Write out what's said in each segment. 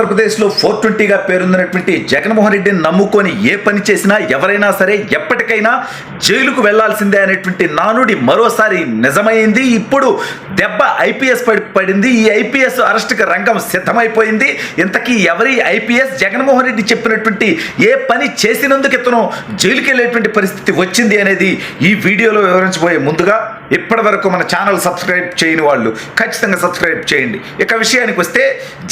ఆంధ్రప్రదేశ్లో ఫోర్ ట్వంటీగా పేరొందినటువంటి జగన్మోహన్ రెడ్డిని నమ్ముకొని ఏ పని చేసినా ఎవరైనా సరే ఎప్పటికైనా జైలుకు వెళ్ళాల్సిందే అనేటువంటి నానుడి మరోసారి నిజమైంది. ఇప్పుడు దెబ్బ ఐపీఎస్ పడి పడింది. ఈ ఐపీఎస్ అరెస్ట్కి రంగం సిద్ధమైపోయింది. ఇంతకీ ఎవరి ఐపీఎస్? జగన్మోహన్ రెడ్డి చెప్పినటువంటి ఏ పని చేసినందుకు ఇతను జైలుకి వెళ్ళేటువంటి పరిస్థితి వచ్చింది అనేది ఈ వీడియోలో వివరించబోయే ముందుగా ఇప్పటి వరకు మన ఛానల్ సబ్స్క్రైబ్ చేయని వాళ్ళు ఖచ్చితంగా సబ్స్క్రైబ్ చేయండి. ఇక విషయానికి వస్తే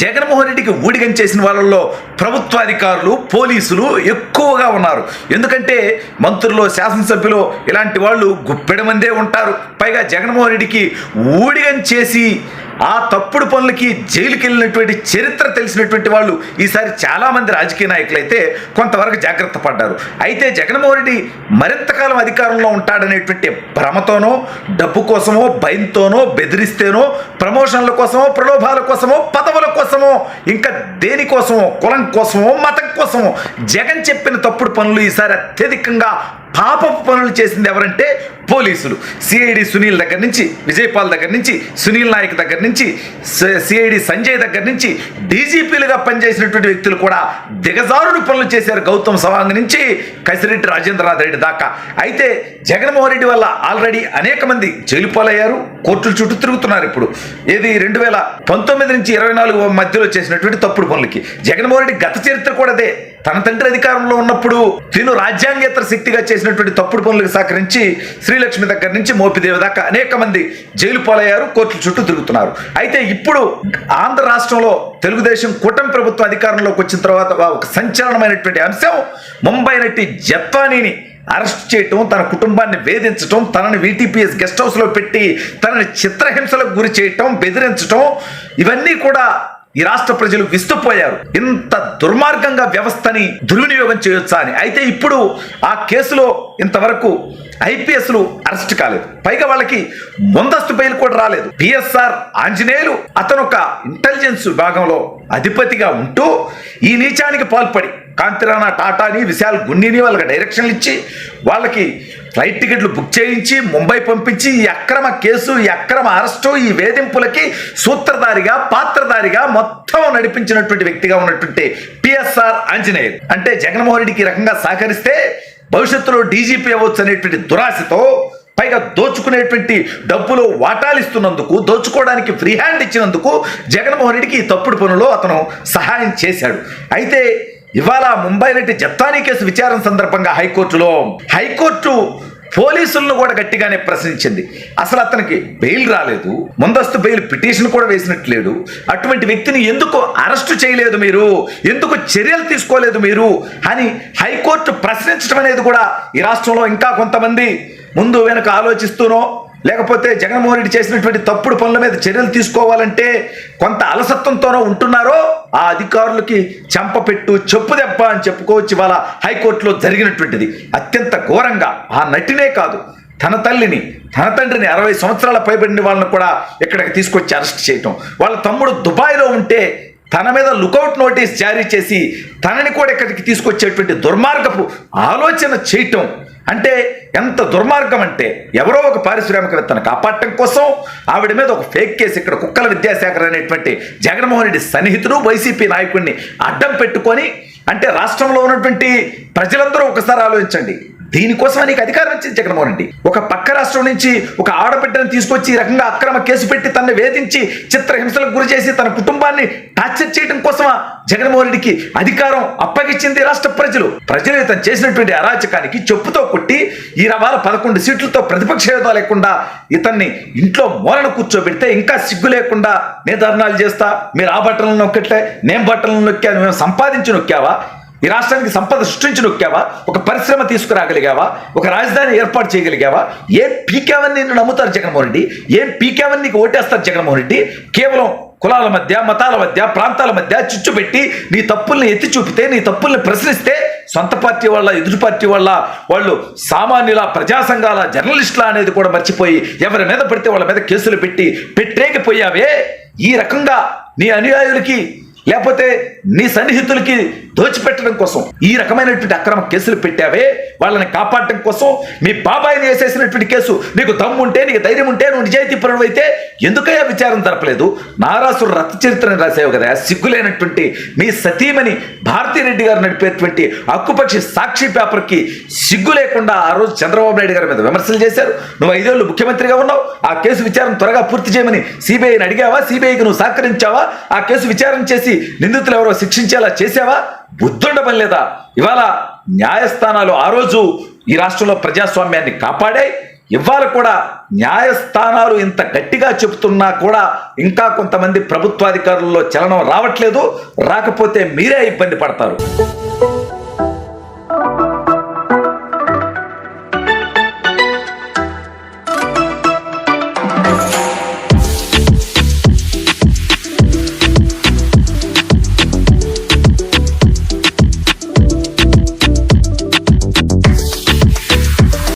జగన్మోహన్ రెడ్డికి ఊడిగం చేసిన వాళ్ళల్లో ప్రభుత్వాధికారులు పోలీసులు ఎక్కువగా ఉన్నారు. ఎందుకంటే మంత్రులు శాసనసభ్యులు ఇలాంటి వాళ్ళు గుప్పెడ మందే ఉంటారు. పైగా జగన్మోహన్ రెడ్డికి ఊడిగం చేసి ఆ తప్పుడు పనులకి జైలుకి వెళ్ళినటువంటి చరిత్ర తెలిసినటువంటి వాళ్ళు ఈసారి చాలామంది రాజకీయ నాయకులు అయితే కొంతవరకు జాగ్రత్త పడ్డారు. అయితే జగన్మోహన్ రెడ్డి మరింతకాలం అధికారంలో ఉంటాడనేటువంటి భ్రమతోనో డబ్బు కోసమో భయంతోనో బెదిరిస్తేనో ప్రమోషన్ల కోసమో ప్రలోభాల కోసమో పదవుల కోసమో ఇంకా దేనికోసమో కులం కోసమో మతం కోసం జగన్ చెప్పిన తప్పుడు పనులు ఈసారి అత్యధికంగా పాపపు పనులు చేసింది ఎవరంటే పోలీసులు. సిఐడి సునీల్ దగ్గర నుంచి విజయపాల్ దగ్గర నుంచి సునీల్ నాయక్ దగ్గర నుంచి సిఐడి సంజయ్ దగ్గర నుంచి డీజీపీలుగా పనిచేసినటువంటి వ్యక్తులు కూడా దిగజారుడు పనులు చేశారు గౌతమ్ సవాంగ్ నుంచి కసిరెడ్డి రాజేంద్రనాథ్ రెడ్డి దాకా. అయితే జగన్మోహన్ రెడ్డి వల్ల ఆల్రెడీ అనేక మంది జైలు పాలయ్యారు కోర్టుల చుట్టూ తిరుగుతున్నారు ఇప్పుడు. ఏది రెండు వేల పంతొమ్మిది నుంచి ఇరవై నాలుగు మధ్యలో చేసినటువంటి తప్పుడు పనులకి. జగన్మోహన్ రెడ్డి గత చరిత్ర కూడా అదే. తన తండ్రి అధికారంలో ఉన్నప్పుడు తిను రాజ్యాంగేతర శక్తిగా చేసినటువంటి తప్పుడు పనులకు సహకరించి శ్రీలక్ష్మి దగ్గర నుంచి మోపిదేవి దాకా అనేక మంది జైలు పాలయ్యారు కోర్టుల చుట్టూ తిరుగుతున్నారు. అయితే ఇప్పుడు ఆంధ్ర రాష్ట్రంలో తెలుగుదేశం కూటమి ప్రభుత్వం అధికారంలోకి వచ్చిన తర్వాత ఒక సంచలనమైనటువంటి అంశం ముంబై నటి జత్వానీని అరెస్ట్ చేయటం తన కుటుంబాన్ని వేధించటం తనని వీటీపీఎస్ గెస్ట్ హౌస్లో పెట్టి తనని చిత్రహింసలకు గురి చేయటం బెదిరించటం ఇవన్నీ కూడా ఈ రాష్ట్ర ప్రజలు విస్తుపోయారు. ఇంత దుర్మార్గంగా వ్యవస్థని దుర్వినియోగం చేయొచ్చా అని. అయితే ఇప్పుడు ఆ కేసులో ఇంతవరకు ఐపీఎస్లు అరెస్ట్ కాలేదు. పైగా వాళ్ళకి ముందస్తు బెయిల్ కూడా రాలేదు. పిఎస్ఆర్ ఆంజనేయులు అతను ఒక ఇంటెలిజెన్స్ విభాగంలో అధిపతిగా ఉంటూ ఈ నీచానికి పాల్పడి కాంతిరాణా టాటాని విశాల్ గున్నిని వాళ్ళకి డైరెక్షన్లు ఇచ్చి వాళ్ళకి ఫ్లైట్ టికెట్లు బుక్ చేయించి ముంబై పంపించి ఈ అక్రమ కేసు ఈ అక్రమ అరెస్టు ఈ వేధింపులకి సూత్రధారిగా పాత్రధారిగా మొత్తం నడిపించినటువంటి వ్యక్తిగా ఉన్నటువంటి పిఎస్ఆర్ ఆంజనేయులు. అంటే జగన్మోహన్ రెడ్డికి రకంగా సహకరిస్తే భవిష్యత్తులో డీజీపీ అవ్వచ్చు అనేటువంటి దురాశతో పైగా దోచుకునేటువంటి డబ్బులు వాటాలిస్తున్నందుకు దోచుకోవడానికి ఫ్రీ హ్యాండ్ ఇచ్చినందుకు జగన్మోహన్ రెడ్డికి ఈ తప్పుడు పనులో అతను సహాయం చేశాడు. అయితే ఇవాళ ముంబై రెడ్డి జత్తానీ కేసు విచారణ సందర్భంగా హైకోర్టులో హైకోర్టు పోలీసులను కూడా గట్టిగానే ప్రశ్నించింది. అసలు అతనికి బెయిల్ రాలేదు. ముందస్తు బెయిల్ పిటిషన్ కూడా వేసినట్లేడు. అటువంటి వ్యక్తిని ఎందుకు అరెస్టు చేయలేదు మీరు? ఎందుకు చర్యలు తీసుకోలేదు మీరు? అని హైకోర్టు ప్రశ్నించడం అనేది కూడా ఈ రాష్ట్రంలో ఇంకా కొంతమంది ముందు వెనుక ఆలోచిస్తూనో లేకపోతే జగన్మోహన్ రెడ్డి చేసినటువంటి తప్పుడు పనుల మీద చర్యలు తీసుకోవాలంటే కొంత అలసత్వంతోనో ఉంటున్నారో ఆ అధికారులకి చెంపపెట్టు చెప్పు దెబ్బ అని చెప్పుకోవచ్చు ఇవాళ హైకోర్టులో జరిగినటువంటిది. అత్యంత ఘోరంగా. ఆ నటినే కాదు. తన తల్లిని తన తండ్రిని అరవై సంవత్సరాల పైబడిన వాళ్ళని కూడా ఇక్కడికి తీసుకొచ్చి అరెస్ట్ చేయటం. వాళ్ళ తమ్ముడు దుబాయ్లో ఉంటే తన మీద లుకౌట్ నోటీస్ జారీ చేసి తనని కూడా ఇక్కడికి తీసుకొచ్చేటువంటి దుర్మార్గపు ఆలోచన చేయటం. అంటే ఎంత దుర్మార్గం అంటే ఎవరో ఒక పారిశ్రామికవేత్తను కాపాడటం కోసం ఆవిడ మీద ఒక ఫేక్ కేసు ఇక్కడ కుక్కల విద్యాశాఖర్ అనేటువంటి జగన్మోహన్ రెడ్డి సన్నిహితుడు వైసీపీ నాయకుడిని అడ్డం పెట్టుకొని అంటే రాష్ట్రంలో ఉన్నటువంటి ప్రజలందరూ ఒకసారి ఆలోచించండి. దీనికోసం నీకు అధికారం వచ్చింది జగన్మోహన్ రెడ్డి. ఒక పక్క రాష్ట్రం నుంచి ఒక ఆడబిడ్డను తీసుకొచ్చి ఈ రకంగా అక్రమ కేసు పెట్టి తనని వేధించి చిత్రహింసలకు గురి చేసి తన కుటుంబాన్ని టార్చర్ చేయడం కోసమా జగన్మోహన్ రెడ్డికి అధికారం అప్పగించింది రాష్ట్ర ప్రజలు? ప్రజలు ఇతను చేసినటువంటి అరాచకానికి చెప్పుతో కొట్టి ఈ రవాల పదకొండు సీట్లతో ప్రతిపక్ష హోదా లేకుండా ఇతన్ని ఇంట్లో మూలన కూర్చోబెడితే ఇంకా సిగ్గు లేకుండా నేను ధర్నాలు చేస్తా మీరు ఆ బట్టలను నొక్కట్లే నేను బట్టలను నొక్కాను మేము సంపాదించి నొక్కావా? ఈ రాష్ట్రానికి సంపద సృష్టించి నొక్కావా? ఒక పరిశ్రమ తీసుకురాగలిగావా? ఒక రాజధాని ఏర్పాటు చేయగలిగావా? ఏం పీకేవని నిన్ను నమ్ముతారు జగన్మోహన్ రెడ్డి? ఏం పీకేవని నీకు ఓటేస్తారు జగన్మోహన్ రెడ్డి? కేవలం కులాల మధ్య మతాల మధ్య ప్రాంతాల మధ్య చిచ్చు పెట్టి నీ తప్పుల్ని ఎత్తి చూపితే నీ తప్పుల్ని ప్రశ్నిస్తే సొంత పార్టీ వాళ్ళ ఎదుటి పార్టీ వాళ్ళ వాళ్ళు సామాన్యుల ప్రజా సంఘాల జర్నలిస్టుల అనేది కూడా మర్చిపోయి ఎవరి మీద పడితే వాళ్ళ మీద కేసులు పెట్టి పెట్టేకపోయావే? ఈ రకంగా నీ అనుయాయులకి లేకపోతే నీ సన్నిహితులకి దోచిపెట్టడం కోసం ఈ రకమైనటువంటి అక్రమ కేసులు పెట్టావే వాళ్ళని కాపాడటం కోసం మీ బాబాయిని వేసేసినటువంటి కేసు. నీకు దమ్ము ఉంటే నీకు ధైర్యం ఉంటే నువ్వు నిజాయితీ పరుడు అయితే ఎందుకయ్యా విచారం జరపలేదు? నారాసుడు రథ చరిత్రని రాసావు కదా సిగ్గులేనటువంటి మీ సతీమణి భారతీరెడ్డి గారు నడిపేటువంటి అక్కుపక్షి సాక్షి పేపర్కి సిగ్గు లేకుండా ఆ రోజు చంద్రబాబు నాయుడు గారి మీద విమర్శలు చేశారు. నువ్వు ఐదేళ్ళు ముఖ్యమంత్రిగా ఉన్నావు ఆ కేసు విచారణ త్వరగా పూర్తి చేయమని సిబిఐని అడిగావా? సిబిఐకి నువ్వు సహకరించావా? ఆ కేసు విచారణ చేసి నిందితులు ఎవరో శిక్షించేలా చేసావా బుద్ధుండడం లేదా? ఇవాళ న్యాయస్థానాలు ఆ రోజు ఈ రాష్ట్రంలో ప్రజాస్వామ్యాన్ని కాపాడాయి. ఇవాళ కూడా న్యాయస్థానాలు ఇంత గట్టిగా చెబుతున్నా కూడా ఇంకా కొంతమంది ప్రభుత్వాధికారుల్లో చలనం రావట్లేదు. రాకపోతే మీరే ఇబ్బంది పడతారు.